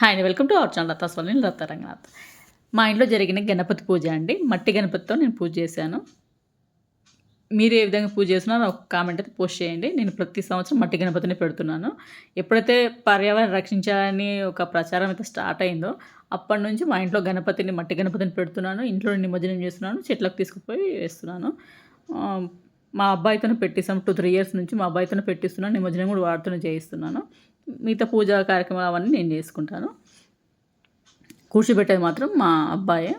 Hi welcome to our channel Lathaswami నేను లతా రంగనాథ్ మా ఇంట్లో జరిగిన గణపతి పూజ అండి. మట్టి గణపతితో నేను పూజ చేశాను. మీరు ఏ విధంగా పూజ చేస్తున్నారో ఒక కామెంట్ అయితే పోస్ట్ చేయండి. నేను ప్రతి సంవత్సరం మట్టి గణపతిని పెడుతున్నాను. ఎప్పుడైతే పర్యావరణం రక్షించాలని ఒక ప్రచారం అయితే స్టార్ట్ అయిందో అప్పటి నుంచి మా ఇంట్లో గణపతిని మట్టి గణపతిని పెడుతున్నాను. ఇంట్లో నిమజ్జనం చేస్తున్నాను. చెట్లకు తీసుకుపోయి వేస్తున్నాను. మా అబ్బాయితోనే పెట్టిస్తాం టూ త్రీ ఇయర్స్ నుంచి మా అబ్బాయితోనే పెట్టిస్తున్నాను. నిమజ్జనం కూడా వాడుతూనే చేయిస్తున్నాను. మిగతా పూజా కార్యక్రమాలు అవన్నీ నేను చేసుకుంటాను. కూర్చోబెట్టేది మాత్రం మా అబ్బాయే.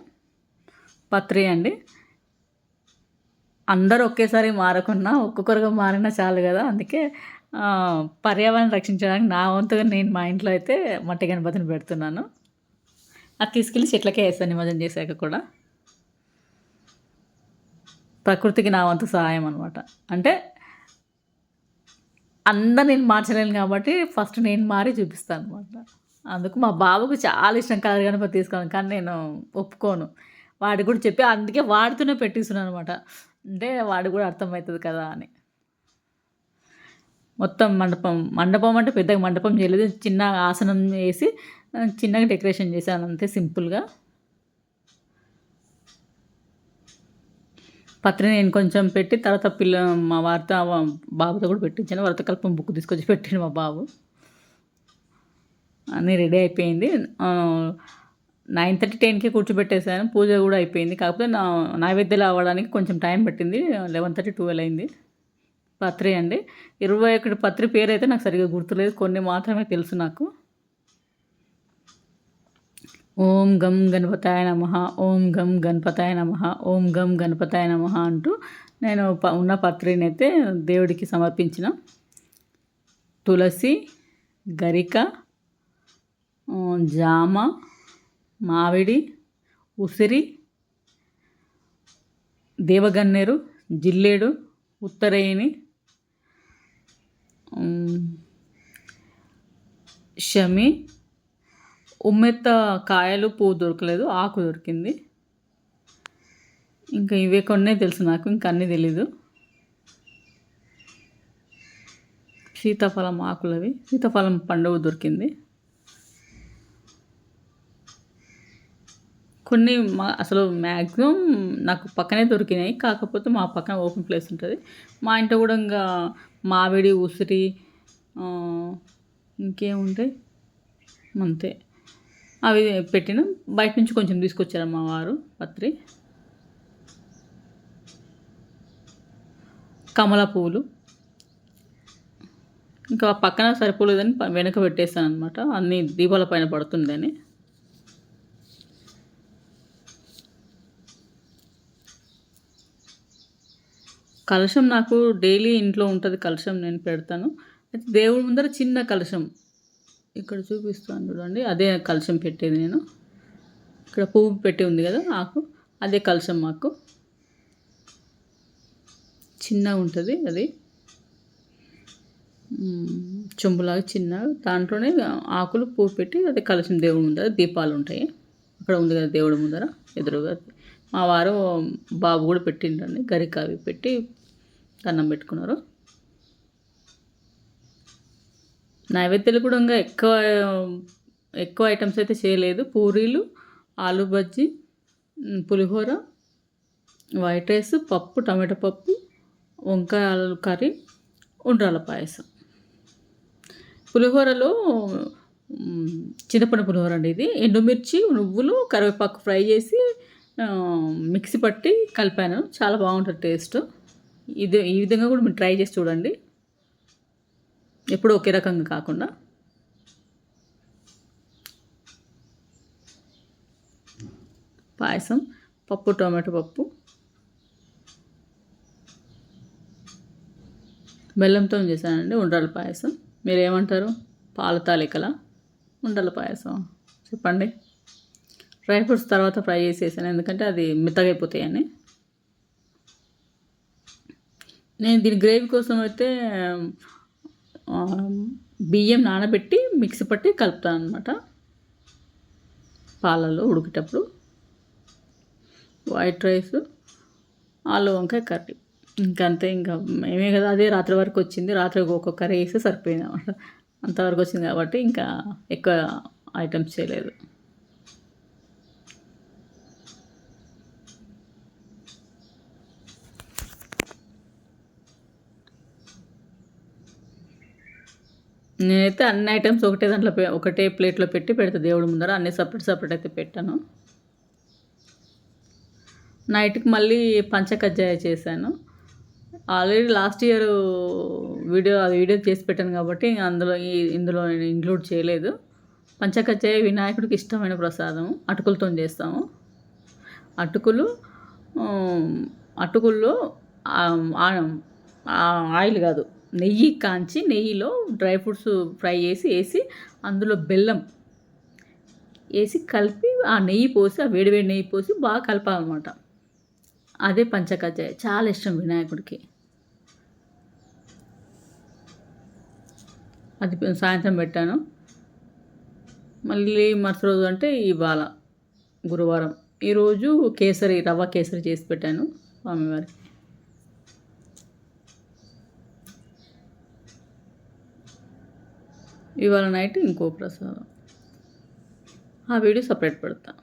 పత్రి అండి. అందరూ ఒకేసారి మారకున్నా ఒక్కొక్కరుగా మారినా చాలు కదా. అందుకే పర్యావరణం రక్షించడానికి నా వంతుగా నేను మా ఇంట్లో అయితే మట్టి గణపతిని పెడుతున్నాను. అది తీసుకెళ్ళి చెట్లకే వేస్తాను నిమజ్జనం చేశాక కూడా. ప్రకృతికి నా వంతు సహాయం అనమాట అంటే అందరు నేను మార్చలేను కాబట్టి ఫస్ట్ నేను మారి చూపిస్తాను అనమాట అందుకు మా బాబుకు చాలా ఇష్టం కలర్ గణపతి తీసుకోవాలి కానీ నేను ఒప్పుకోను. వాడికి కూడా చెప్పి అందుకే వాడితోనే పెట్టిస్తున్నాను అనమాట అంటే వాడు కూడా అర్థమవుతుంది కదా అని. మొత్తం మండపం మండపం అంటే పెద్దగా మండపం చేయలేదు. చిన్న ఆసనం వేసి చిన్నగా డెకరేషన్ చేశాను అంతే సింపుల్గా. పత్రి నేను కొంచెం పెట్టి తర్వాత పిల్ల మా వార్త బాబుతో కూడా పెట్టించాను. వ్రతకల్పం బుక్ తీసుకొచ్చి పెట్టిండు మా బాబు. అన్నీ రెడీ అయిపోయింది. నైన్ థర్టీ టెన్కి కూర్చోబెట్టేశాను. పూజ కూడా అయిపోయింది. కాకపోతే నా నైవేద్యాలు అవ్వడానికి కొంచెం టైం పట్టింది. లెవెన్ థర్టీ ట్వెల్వ్ అయింది. పత్రి అండి. ఇరవై ఒకటి పత్రి పేరు అయితే నాకు సరిగ్గా గుర్తులేదు. కొన్ని మాత్రమే తెలుసు నాకు. ఓం గం గణపతాయ నమ ఓం గం గణపతాయ నమ ఓం గం గణపతాయ నమ అంటూ నేను ప- ఉన్న పత్రిని అయితే దేవుడికి సమర్పించిన తులసి గరిక జామ మామిడి ఉసిరి దేవగన్నేరు జిల్లేడు ఉత్తరేణి షమి ఉమ్మెత్త కాయలు పువ్వు దొరకలేదు ఆకు దొరికింది. ఇంకా ఇవే కొన్నే తెలుసు నాకు ఇంకా అన్నీ తెలీదు. సీతాఫలం ఆకులవి. సీతాఫలం పండుగ దొరికింది. కొన్ని మా అసలు మ్యాక్సిమం నాకు పక్కనే దొరికినాయి. కాకపోతే మా పక్కన ఓపెన్ ప్లేస్ ఉంటుంది. మా ఇంట్లో కూడా ఇంకా మామిడి ఉసిరి ఇంకేముంటాయి? అంతే. అవి పెట్టిన బయట నుంచి కొంచెం తీసుకొచ్చారు మా వారు పత్రి. కమల పువ్వులు ఇంకా పక్కన సరిపోలేదని వెనక పెట్టేస్తాను అనమాట అన్ని దీపాల పైన పడుతుందని. కలశం నాకు డైలీ ఇంట్లో ఉంటుంది కలశం నేను పెడతాను. దేవుడి ముందర చిన్న కలశం. ఇక్కడ చూపిస్తాను చూడండి. అదే కలశం పెట్టేది నేను. ఇక్కడ పువ్వు పెట్టి ఉంది కదా ఆకు. అదే కలశం మాకు చిన్నగా ఉంటుంది అది. చెంబులాగా చిన్న. దాంట్లోనే ఆకులు పువ్వు పెట్టి అదే కలశం దేవుడు ముందర దీపాలు ఉంటాయి. అక్కడ ఉంది కదా దేవుడు ముందర ఎదురుగా. మా వారు బాబు కూడా పెట్టిండండి గరిక అవి పెట్టి దండం పెట్టుకున్నారు. నైవేద్యాలు కూడా ఇంకా ఎక్కువ ఎక్కువ ఐటమ్స్ అయితే చేయలేదు. పూరీలు ఆలు బజ్జీ పులిహోర వైట్ రైస్ పప్పు టమాటో పప్పు వంకాయ కర్రీ ఉండ్రాల పాయసం. పులిహోరలో చింతపండు పులిహోర అండి ఇది. ఎండుమిర్చి నువ్వులు కరివేపాకు ఫ్రై చేసి మిక్సీ పట్టి కలిపాను. చాలా బాగుంటుంది టేస్ట్. ఇది ఈ విధంగా కూడా మీరు ట్రై చేసి చూడండి. ఎప్పుడు ఒకే రకంగా కాకుండా. పాయసం పప్పు టొమాటో పప్పు. బెల్లంతో చేశానండి ఉండ్రాల పాయసం. మీరు ఏమంటారు పాల తాలికల? ఉండల పాయసం. చెప్పండి. డ్రై ఫ్రూట్స్ తర్వాత ఫ్రై చేసేసాను ఎందుకంటే అది మెత్తగైపోతాయని. నేను దీని గ్రేవీ కోసం అయితే బియ్యం నానబెట్టి మిక్సీ పట్టి కలుపుతాను అనమాట పాలలో ఉడికేటప్పుడు వైట్ రైస్ ఆలు వంకాయ కర్రీ. ఇంకంతే ఇంకా మేమే కదా అదే రాత్రి వరకు వచ్చింది. రాత్రి ఒక్కొక్క కర్రీ వేస్తే సరిపోయింది అనమాట అంతవరకు వచ్చింది కాబట్టి ఇంకా ఎక్కువ ఐటమ్స్ చేయలేదు. నేనైతే అన్ని ఐటమ్స్ ఒకటే దాంట్లో పె- ఒకటే ప్లేట్లో పెట్టి పెడతా. దేవుడు ముందర అన్ని సపరేట్ సపరేట్ అయితే పెట్టాను. నైట్కి మళ్ళీ పంచకజ్జాయ చేశాను. ఆల్రెడీ లాస్ట్ ఇయర్ వీడియో అది వీడియో చేసి పెట్టాను కాబట్టి అందులో ఈ ఇందులో నేను ఇంక్లూడ్ చేయలేదు. పంచకజ్జాయ వినాయకుడికి ఇష్టమైన ప్రసాదం. అటుకులతో చేస్తాము. అటుకులు అటుకుల్లో ఆ ఆయిల్ కాదు. నెయ్యి కాంచి నెయ్యిలో డ్రై ఫ్రూట్స్ ఫ్రై చేసి వేసి అందులో బెల్లం వేసి కలిపి ఆ నెయ్యి పోసి ఆ వేడివేడి నెయ్యి పోసి బాగా కలపాలన్నమాట. అదే పంచకజ్జాయ చాలా ఇష్టం వినాయకుడికి. అది సాయంత్రం పెట్టాను. మళ్ళీ మరుసటి రోజు అంటే ఇవాళ గురువారం. ఈరోజు కేసరి రవ్వ కేసరి చేసి పెట్టాను స్వామివారికి. ఇవాళ నైట్ ఇంకో ప్రసాదం. ఆ వీడియో సపరేట్ పెడతా.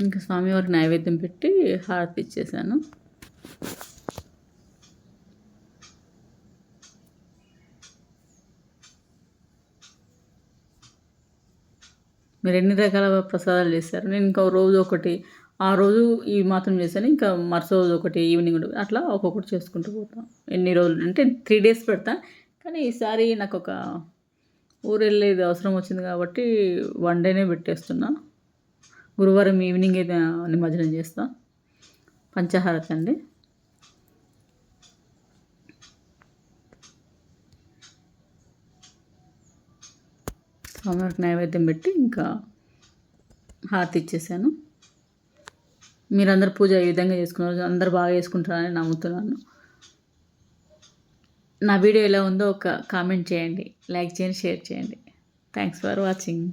ఇంకా స్వామివారికి నైవేద్యం పెట్టి హారతి ఇచ్చేసాను. మీరు ఎన్ని రకాల ప్రసాదాలు చేశారు? నేను ఇంకా రోజు ఒకటి ఆ రోజు ఈ మాత్రం చేశాను. ఇంకా మరుసటి రోజు ఒకటి ఈవినింగ్ ఒకటి అట్లా ఒక్కొక్కటి చేసుకుంటూ పోతాం. ఎన్ని రోజులు అంటే త్రీ డేస్ పెడతా. కానీ ఈసారి నాకు ఒక ఊరు వెళ్ళేది అవసరం వచ్చింది కాబట్టి వన్ డేనే పెట్టేస్తున్నా. గురువారం ఈవినింగ్ అయితే నిమజ్జనం చేస్తా. పంచహారతి అండి. స్వామివారికి నైవేద్యం పెట్టి ఇంకా హారతి ఇచ్చేసాను. మీరందరూ పూజ ఈ విధంగా చేసుకున్నారు అందరు బాగా చేసుకుంటారని నమ్ముతున్నాను. నా వీడియో ఎలా ఉందో ఒక కామెంట్ చేయండి. లైక్ చేయండి షేర్ చేయండి. Thanks for watching